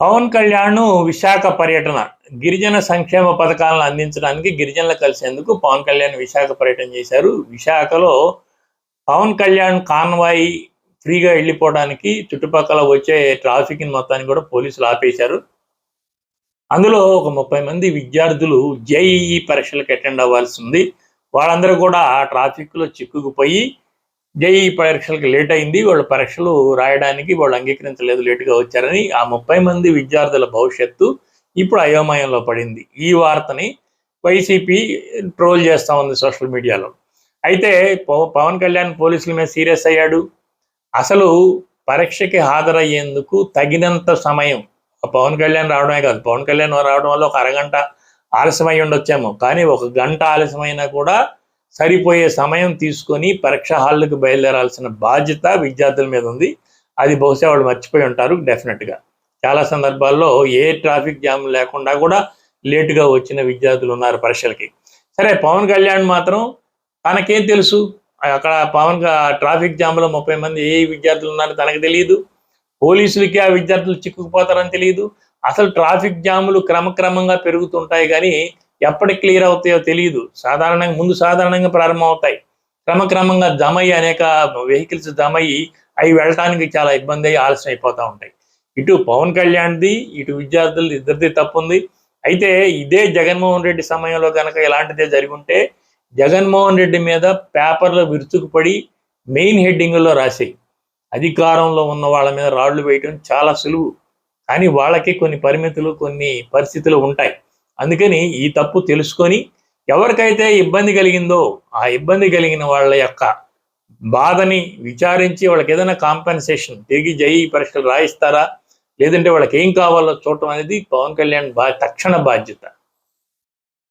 పవన్ కళ్యాణ్ విశాఖ పర్యటన గిరిజన సంక్షేమ పథకాలను అందించడానికి గిరిజనులు కలిసేందుకు పవన్ కళ్యాణ్ విశాఖ పర్యటన చేశారు. విశాఖలో పవన్ కళ్యాణ్ కాన్వాయి ఫ్రీగా వెళ్ళిపోవడానికి చుట్టుపక్కల వచ్చే ట్రాఫిక్ మొత్తాన్ని కూడా పోలీసులు ఆపేశారు. అందులో ఒక ముప్పై మంది విద్యార్థులు జేఈఈ పరీక్షలకు అటెండ్ అవ్వాల్సి ఉంది. వాళ్ళందరూ కూడా ట్రాఫిక్లో చిక్కుకుపోయి జేఈ పరీక్షలకు లేట్ అయింది. వాళ్ళ పరీక్షలు రాయడానికి వాళ్ళు అంగీకరించలేదు లేటుగా వచ్చారని ఆ ముప్పై మంది విద్యార్థుల భవిష్యత్తు ఇప్పుడు అయోమయంలో పడింది. ఈ వార్తని వైసీపీ ట్రోల్ చేస్తూ ఉంది సోషల్ మీడియాలో. అయితే పవన్ కళ్యాణ్ పోలీసుల మీద సీరియస్ అయ్యాడు. అసలు పరీక్షకి హాజరయ్యేందుకు తగినంత సమయం పవన్ కళ్యాణ్ రావడమే కాదు. పవన్ కళ్యాణ్ రావడం వల్ల ఒక అరగంట ఆలస్యమై ఉండొచ్చేమో. కానీ ఒక గంట ఆలస్యమైనా కూడా సరిపోయే సమయం తీసుకొని పరీక్ష హాల్లకు బయలుదేరాల్సిన బాధ్యత విద్యార్థుల మీద ఉంది. అది బహుశా వాళ్ళు మర్చిపోయి ఉంటారు డెఫినెట్గా చాలా సందర్భాల్లో ఏ ట్రాఫిక్ జామ్ లేకుండా కూడా లేటుగా వచ్చిన విద్యార్థులు ఉన్నారు పరీక్షలకి. సరే పవన్ కళ్యాణ్ మాత్రం తనకేం తెలుసు? అక్కడ పవన్ ట్రాఫిక్ జామ్లో ముప్పై మంది ఏ విద్యార్థులు ఉన్నారో తనకు తెలియదు పోలీసులకి ఆ విద్యార్థులు చిక్కుకుపోతారని తెలియదు అసలు ట్రాఫిక్ జాములు క్రమక్రమంగా పెరుగుతుంటాయి కానీ ఎప్పటికి క్లియర్ అవుతాయో తెలియదు సాధారణంగా ముందు సాధారణంగా ప్రారంభం అవుతాయి క్రమక్రమంగా జమయ్యి అనేక వెహికల్స్ జమయ్యి అవి వెళ్ళటానికి చాలా ఇబ్బంది అయ్యి ఆలస్యం అయిపోతూ ఉంటాయి. ఇటు పవన్ కళ్యాణ్ది ఇటు విద్యార్థులు ఇద్దరిది తప్పు ఉంది అయితే ఇదే జగన్మోహన్ రెడ్డి సమయంలో కనుక ఇలాంటిదే జరిగి ఉంటే జగన్మోహన్ రెడ్డి మీద పేపర్లో విరుచుకుపడి మెయిన్ హెడ్డింగ్లో రాసాయి. అధికారంలో ఉన్న వాళ్ళ మీద రాళ్ళు వేయటం చాలా సులువు. కానీ వాళ్ళకి కొన్ని పరిమితులు కొన్ని పరిస్థితులు ఉంటాయి. అందుకని ఈ తప్పు తెలుసుకొని ఎవరికైతే ఇబ్బంది కలిగిందో ఆ ఇబ్బంది కలిగిన వాళ్ళ యొక్క బాధని విచారించి వాళ్ళకి ఏదైనా కాంపెన్సేషన్ తిరిగి జై పరీక్షలు రాయిస్తారా? లేదంటే వాళ్ళకి ఏం కావాలో చూడటం అనేది పవన్ కళ్యాణ్ బా తక్షణ బాధ్యత.